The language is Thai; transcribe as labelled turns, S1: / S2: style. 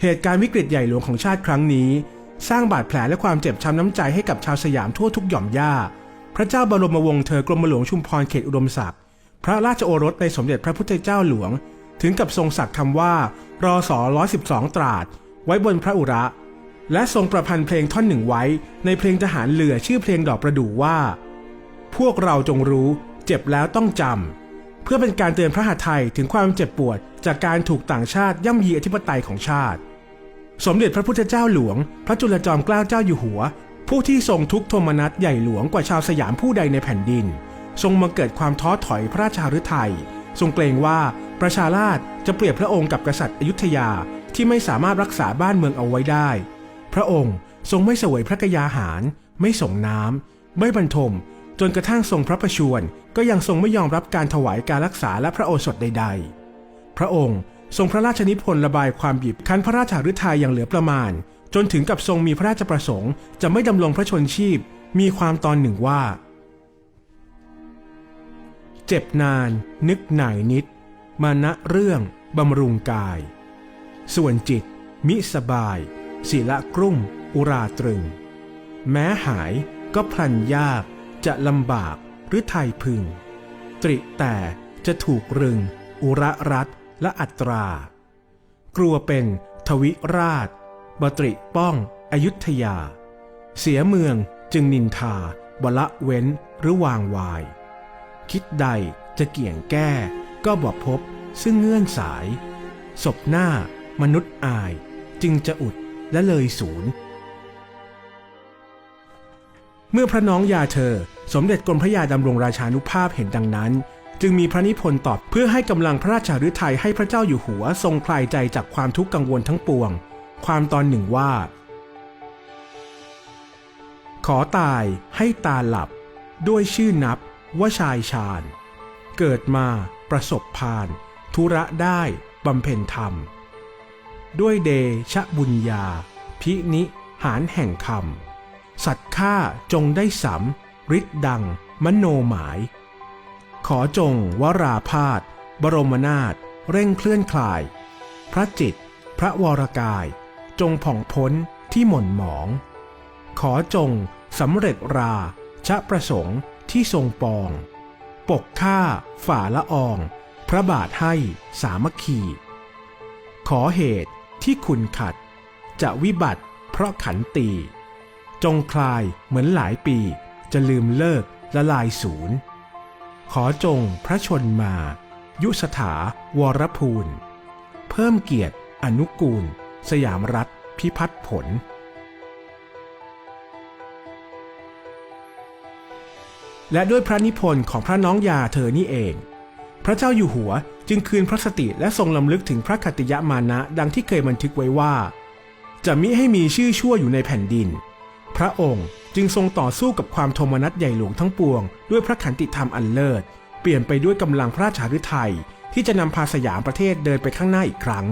S1: เหตุการณ์วิกฤตใหญ่หลวงของชาติครั้งนี้ สร้างบาดแผลและความเจ็บช้ำน้ำใจให้กับชาวสยามทั่วทุกหย่อมย่า พระเจ้าบรมวงศ์เธอกรมหลวงชุมพรเขตอุดมศักดิ์พระราชโอรสในสมเด็จพระพุทธเจ้าหลวง ถึงกับทรงสักคำว่ารอสอ112ตราด ไว้บนพระอุระ และทรงประพันธ์เพลงท่อนหนึ่งไว้ ในเพลงทหารเรือชื่อเพลงดอกประดู่ว่า พวกเราจงรู้ เจ็บแล้วต้องจำ เพื่อเป็นการเตือนพระหทัยถึงความเจ็บปวด จากการถูกต่างชาติย่ำยีอธิปไตยของชาติ สมเด็จพระพุทธเจ้าหลวง พระจุลจอมเกล้าเจ้าอยู่หัว ผู้ที่ทรงทุกข์โทมนัสใหญ่หลวงกว่าชาวสยามผู้ใดในแผ่นดิน ทรงมาเกิดความท้อถอยพระราชาฤทัยทรงเกรงว่าประชาราชจะเปรียบพระองค์กับกษัตริย์อยุธยาที่ไม่สามารถรักษาบ้านเมืองเอาไว้ได้ พระองค์ทรงไม่เสวยพระกยาหาร ไม่ส่งน้ำไม่บรรทม จนกระทั่งทรงพระประชวรก็ยังทรงไม่ยอมรับการถวายการรักษาและพระโอสถใด ๆ พระองค์ทรงพระราชนิพนธ์ระบายความบีบคั้นพระราชาฤทัยอย่างเหลือประมาณ จนถึงกับทรงมีพระราชประสงค์ จะไม่ดำรงพระชนชีพ มีความตอนหนึ่งว่า เจ็บนาน นึกหน่ายนิด มานะเรื่องบำรุงกาย ส่วนจิต มิสบายศิละกรุ่ม อุราตรึง แม้หายก็พลันยาก จะลำบากหรือไทยพึง ตริแต่จะถูกรึง อุระรัตและอัตรา กลัวเป็นทวิราชบตริป้องอยุธยา เสียเมืองจึงนินทาบละเว้นหรือวางวาย คิดใดจะเกี่ยงแก้ก็บอกพบซึ่งเงื่อนสาย ศพหน้ามนุษย์อายจึงจะอุดและเลยศูนย์ เมื่อพระน้องยาเธอ สมเด็จกรมพระยาดำรงราชานุภาพเห็นดังนั้น จึงมีพระนิพนธ์ตอบเพื่อให้กำลังพระราชาฤทัยให้พระเจ้าอยู่หัวทรงคลายใจจากความทุกข์กังวลทั้งปวง ความตอนหนึ่งว่า ขอตายให้ตาหลับ ด้วยชื่อนับว่าชายชาญ เกิดมาประสบพานธุระได้บำเพ็ญธรรม ด้วยเดชะบุญญา พินิหารแห่งคำสัตว์ข้าจงได้สำ ฤทธิ์ดัง มโนหมาย ขอจงวราพาสบรมนาถเร่งเคลื่อนคลาย พระจิต พระวรกาย จงผ่องพ้นที่หม่นหมอง ขอจงสำเร็จราชะประสงค์ที่ทรงปอง ปกข้าฝ่าละออง พระบาทให้สามัคคี ขอเหตุที่คุณขัด จะวิบัติเพราะขันตี จงคลายเหมือนหลายปี จะลืมเลิกละลายศูนย์ ขอจงพระชนมา ยุสถาวรภูล เพิ่มเกียรติอนุกูล สยามรัฐพิพัฒผล และด้วยพระนิพนธ์ของพระน้องยาเธอนี่เอง พระเจ้าอยู่หัวจึงคืนพระสติและทรงลำลึกถึงพระคติยมานะดังที่เคยบันทึกไว้ว่า จะมิให้มีชื่อชั่วอยู่ในแผ่นดิน พระองค์ จึงทรงต่อสู้กับความโทมนัสใหญ่หลวงทั้งปวง ด้วยพระขันติธรรมอันเลิศ เปลี่ยนไปด้วยกำลังพระราชาฤทัยที่จะนำพาสยามประเทศเดินไปข้างหน้าอีกครั้ง